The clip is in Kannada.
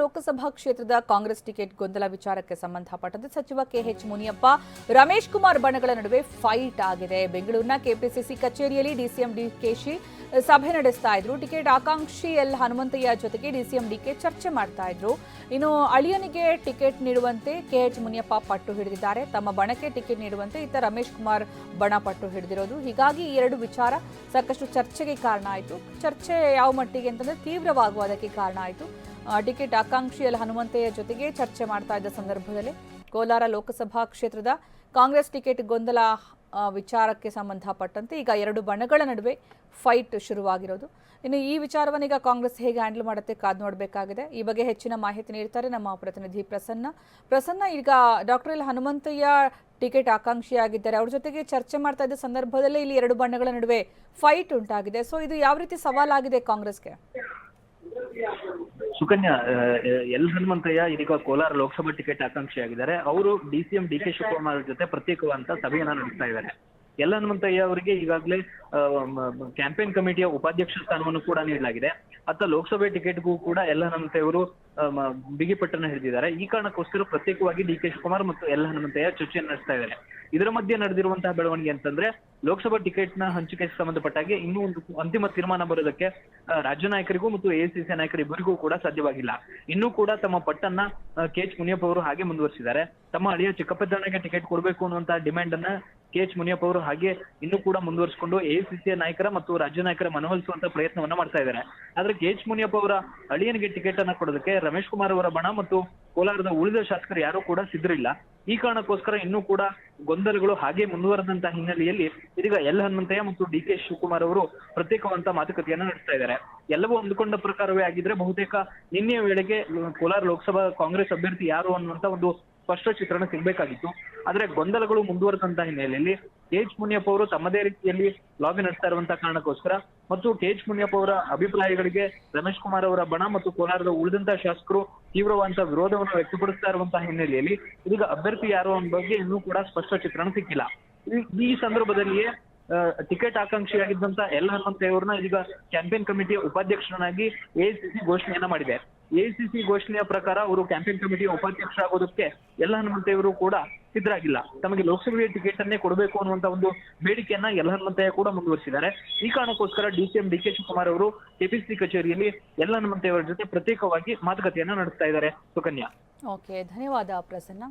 ಲೋಕಸಭಾ ಕ್ಷೇತ್ರದ ಕಾಂಗ್ರೆಸ್ ಟಿಕೆಟ್ ಗೊಂದಲ ವಿಚಾರಕ್ಕೆ ಸಂಬಂಧಪಟ್ಟಂತೆ ಸಚಿವ ಕೆಎಚ್ ಮುನಿಯಪ್ಪ, ರಮೇಶ್ ಕುಮಾರ್ ಬಣಗಳ ನಡುವೆ ಫೈಟ್ ಆಗಿದೆ. ಬೆಂಗಳೂರಿನ ಕೆಪಿಸಿಸಿ ಕಚೇರಿಯಲ್ಲಿ ಡಿಸಿಎಂ ಡಿಕೆಶಿ ಸಭೆ ನಡೆಸ್ತಾ ಇದ್ರು. ಟಿಕೆಟ್ ಆಕಾಂಕ್ಷಿ ಎಲ್ ಹನುಮಂತಯ್ಯ ಜೊತೆಗೆ ಡಿಸಿಎಂ ಡಿಕೆ ಚರ್ಚೆ ಮಾಡ್ತಾ ಇದ್ರು. ಇನ್ನು ಅಳಿಯನಿಗೆ ಟಿಕೆಟ್ ನೀಡುವಂತೆ ಕೆಎಚ್ ಮುನಿಯಪ್ಪ ಪಟ್ಟು ಹಿಡಿದಿದ್ದಾರೆ. ತಮ್ಮ ಬಣಕ್ಕೆ ಟಿಕೆಟ್ ನೀಡುವಂತೆ ಇತ್ತ ರಮೇಶ್ ಕುಮಾರ್ ಬಣ ಪಟ್ಟು ಹಿಡಿದಿರೋದು. ಹೀಗಾಗಿ ಈ ಎರಡು ವಿಚಾರ ಸಾಕಷ್ಟು ಚರ್ಚೆಗೆ ಕಾರಣ ಆಯಿತು. ಚರ್ಚೆ ಯಾವ ಮಟ್ಟಿಗೆ ಅಂತಂದ್ರೆ ತೀವ್ರವಾಗುವುದಕ್ಕೆ ಕಾರಣ ಆಯಿತು. ಟಿಕೆಟ್ ಆಕಾಂಕ್ಷಿ ಎಲ್ ಹನುಮಂತಯ್ಯ ಜೊತೆಗೆ ಚರ್ಚೆ ಮಾಡ್ತಾ ಇದ್ದ ಸಂದರ್ಭದಲ್ಲಿ ಕೋಲಾರ ಲೋಕಸಭಾ ಕ್ಷೇತ್ರದ ಕಾಂಗ್ರೆಸ್ ಟಿಕೆಟ್ ಗೊಂದಲ ವಿಚಾರಕ್ಕೆ ಸಂಬಂಧಪಟ್ಟಂತೆ ಈಗ ಎರಡು ಬಣಗಳ ನಡುವೆ ಫೈಟ್ ಶುರುವಾಗಿರೋದು. ಇನ್ನು ಈ ವಿಚಾರವನ್ನು ಈಗ ಕಾಂಗ್ರೆಸ್ ಹೇಗೆ ಹ್ಯಾಂಡಲ್ ಮಾಡುತ್ತೆ ಕಾದು ನೋಡಬೇಕಾಗಿದೆ. ಈ ಬಗ್ಗೆ ಹೆಚ್ಚಿನ ಮಾಹಿತಿ ನೀಡ್ತಾರೆ ನಮ್ಮ ಪ್ರತಿನಿಧಿ ಪ್ರಸನ್ನ. ಪ್ರಸನ್ನ, ಈಗ ಡಾಕ್ಟರ್ ಎಲ್ ಹನುಮಂತಯ್ಯ ಟಿಕೆಟ್ ಆಕಾಂಕ್ಷಿಯಾಗಿದ್ದಾರೆ. ಅವ್ರ ಜೊತೆಗೆ ಚರ್ಚೆ ಮಾಡ್ತಾ ಇದ್ದ ಸಂದರ್ಭದಲ್ಲೇ ಇಲ್ಲಿ ಎರಡು ಬಣ್ಣಗಳ ನಡುವೆ ಫೈಟ್ ಉಂಟಾಗಿದೆ. ಸೊ ಇದು ಯಾವ ರೀತಿ ಸವಾಲಾಗಿದೆ ಕಾಂಗ್ರೆಸ್ಗೆ? ಸುಕನ್ಯಾ ಎಲ್ ಹನುಮಂತಯ್ಯ ಇದೀಗ ಕೋಲಾರ ಲೋಕಸಭಾ ಟಿಕೆಟ್ ಆಕಾಂಕ್ಷಿಯಾಗಿದ್ದಾರೆ. ಅವರು D C M D K Shivakumar ಜೊತೆ ಪ್ರತ್ಯೇಕವಾದಂತಹ ಸಭೆಯನ್ನ ನಡೆಸ್ತಾ ಇದ್ದಾರೆ. ಎಲ್ ಹನುಮಂತಯ್ಯ ಅವರಿಗೆ ಈಗಾಗಲೇ ಕ್ಯಾಂಪೇನ್ ಕಮಿಟಿಯ ಉಪಾಧ್ಯಕ್ಷ ಸ್ಥಾನವನ್ನು ಕೂಡ ನೀಡಲಾಗಿದೆ. ಅತ್ತ ಲೋಕಸಭೆ ಟಿಕೆಟ್ಗೂ ಕೂಡ ಎಲ್ ಹನುಮಂತಯ್ಯ ಅವರು ಆ, ಮ- ಬಿಗಿಪಟ್ಟನ್ನ ಹಿಡಿದಿದ್ದಾರೆ. ಈ ಕಾರಣಕ್ಕೋಸ್ಕರ ಪ್ರತ್ಯೇಕವಾಗಿ ಡಿ ಕೆ ಶಿವಕುಮಾರ್ ಮತ್ತು ಎಲ್ ಹನುಮಂತಯ್ಯ ಚರ್ಚೆಯನ್ನು ನಡೆಸ್ತಾ ಇದ್ದಾರೆ. ಇದರ ಮಧ್ಯೆ ನಡೆದಿರುವಂತಹ ಬೆಳವಣಿಗೆ ಅಂತಂದ್ರೆ ಲೋಕಸಭಾ ಟಿಕೆಟ್ನ ಹಂಚಿಕೆಗೆ ಸಂಬಂಧಪಟ್ಟಾಗೆ ಇನ್ನೂ ಒಂದು ಅಂತಿಮ ತೀರ್ಮಾನ ಬರೋದಕ್ಕೆ ರಾಜ್ಯ ನಾಯಕರಿಗೂ ಮತ್ತು ಎಐಸಿಸಿ ನಾಯಕರಿಬ್ಬರಿಗೂ ಕೂಡ ಸಾಧ್ಯವಾಗಿಲ್ಲ. ಇನ್ನೂ ಕೂಡ ತಮ್ಮ ಪಟ್ಟನ್ನ ಕೆ ಎಚ್ ಮುನಿಯಪ್ಪ ಅವರು ಹಾಗೆ ಮುಂದುವರಿಸಿದ್ದಾರೆ. ತಮ್ಮ ಅಳಿಯ ಚಿಕ್ಕಪೆದ್ದಣ್ಣಗೆ ಟಿಕೆಟ್ ಕೊಡಬೇಕು ಅನ್ನುವಂತಹ ಡಿಮ್ಯಾಂಡ್ ಅನ್ನ ಕೆ ಎಚ್ ಮುನಿಯಪ್ಪ ಅವರು ಹಾಗೆ ಇನ್ನೂ ಕೂಡ ಮುಂದುವರಿಸಿಕೊಂಡು ಎಐಸಿಸಿಯ ನಾಯಕರ ಮತ್ತು ರಾಜ್ಯ ನಾಯಕರ ಮನವೊಲಿಸುವಂತ ಪ್ರಯತ್ನವನ್ನ ಮಾಡ್ತಾ ಇದ್ದಾರೆ. ಆದ್ರೆ ಕೆ ಎಚ್ ಮುನಿಯಪ್ಪ ಅವರ ಅಳಿಯನಿಗೆ ಟಿಕೆಟ್ ಅನ್ನ ಕೊಡೋದಕ್ಕೆ ರಮೇಶ್ ಕುಮಾರ್ ಅವರ ಬಣ ಮತ್ತು ಕೋಲಾರದ ಉಳಿದ ಶಾಸಕರು ಯಾರು ಕೂಡ ಸಿದ್ಧರಿಲ್ಲ. ಈ ಕಾರಣಕ್ಕೋಸ್ಕರ ಇನ್ನೂ ಕೂಡ ಗೊಂದಲಗಳು ಹಾಗೆ ಮುಂದುವರೆದಂತಹ ಹಿನ್ನೆಲೆಯಲ್ಲಿ ಇದೀಗ ಎಲ್ ಹನುಮಂತಯ್ಯ ಮತ್ತು ಡಿ ಕೆ ಶಿವಕುಮಾರ್ ಅವರು ಪ್ರತ್ಯೇಕವಂತ ಮಾತುಕತೆಯನ್ನ ನಡೆಸ್ತಾ ಇದ್ದಾರೆ. ಎಲ್ಲವೂ ಅಂದುಕೊಂಡ ಪ್ರಕಾರವೇ ಆಗಿದ್ರೆ ಬಹುತೇಕ ನಿನ್ನೆಯ ವೇಳೆಗೆ ಕೋಲಾರ ಲೋಕಸಭಾ ಕಾಂಗ್ರೆಸ್ ಅಭ್ಯರ್ಥಿ ಯಾರು ಅನ್ನುವಂತ ಒಂದು ಸ್ಪಷ್ಟ ಚಿತ್ರಣ ಸಿಗ್ಬೇಕಾಗಿತ್ತು. ಆದ್ರೆ ಗೊಂದಲಗಳು ಮುಂದುವರೆದಂತ ಹಿನ್ನೆಲೆಯಲ್ಲಿ ಕೆ ಎಚ್ ಮುನಿಯಪ್ಪ ಅವರು ತಮ್ಮದೇ ರೀತಿಯಲ್ಲಿ ಲಾಬಿ ನಡೆಸ್ತಾ ಇರುವಂತಹ ಕಾರಣಕ್ಕೋಸ್ಕರ ಮತ್ತು ಕೆ ಎಚ್ ಮುನಿಯಪ್ಪ ಅವರ ಅಭಿಪ್ರಾಯಗಳಿಗೆ ರಮೇಶ್ ಕುಮಾರ್ ಅವರ ಬಣ ಮತ್ತು ಕೋಲಾರದ ಉಳಿದಂತಹ ಶಾಸಕರು ತೀವ್ರವಾದಂತಹ ವಿರೋಧವನ್ನು ವ್ಯಕ್ತಪಡಿಸ್ತಾ ಇರುವಂತಹ ಹಿನ್ನೆಲೆಯಲ್ಲಿ ಇದೀಗ ಅಭ್ಯರ್ಥಿ ಯಾರು ಅನ್ನೋ ಬಗ್ಗೆ ಇನ್ನೂ ಕೂಡ ಸ್ಪಷ್ಟ ಚಿತ್ರಣ ಸಿಕ್ಕಿಲ್ಲ. ಈ- ಸಂದರ್ಭದಲ್ಲಿಯೇ ಟಿಕೆಟ್ ಆಕಾಂಕ್ಷಿಯಾಗಿದ್ದಂತ ಎಲ್ ಹನುಮಂತಯ್ಯವ್ರನ್ನ ಈಗ ಕ್ಯಾಂಪೇನ್ ಕಮಿಟಿಯ ಉಪಾಧ್ಯಕ್ಷರನ್ನಾಗಿ ಎಐಸಿಸಿ ಘೋಷಣೆಯನ್ನ ಮಾಡಿದೆ ಎಐಸಿಸಿ ಘೋಷಣೆಯ ಪ್ರಕಾರ ಅವರು ಕ್ಯಾಂಪೇನ್ ಕಮಿಟಿಯ ಉಪಾಧ್ಯಕ್ಷ ಆಗೋದಕ್ಕೆ ಎಲ್ ಹನುಮಂತಯ್ಯವರು ಕೂಡ ಸಿದ್ಧರಾಗಿಲ್ಲ. ತಮಗೆ ಲೋಕಸಭೆಯ ಟಿಕೆಟ್ ಅನ್ನೇ ಕೊಡಬೇಕು ಅನ್ನುವಂತ ಒಂದು ಬೇಡಿಕೆಯನ್ನ ಎಲ್ಲ ಹನುಮಂತಯ್ಯ ಕೂಡ ಮುಂದುವರಿಸಿದ್ದಾರೆ. ಈ ಕಾರಣಕ್ಕೋಸ್ಕರ D C M D K Shivakumar ಅವರು ಕೆಪಿಸಿಸಿ ಕಚೇರಿಯಲ್ಲಿ ಎಲ್ ಹನುಮಂತಯ್ಯವರ ಜೊತೆ ಪ್ರತ್ಯೇಕವಾಗಿ ಮಾತುಕತೆಯನ್ನ ನಡೆಸ್ತಾ ಇದ್ದಾರೆ. ಸುಕನ್ಯಾ. ಓಕೆ, ಧನ್ಯವಾದ ಪ್ರಸನ್ನ.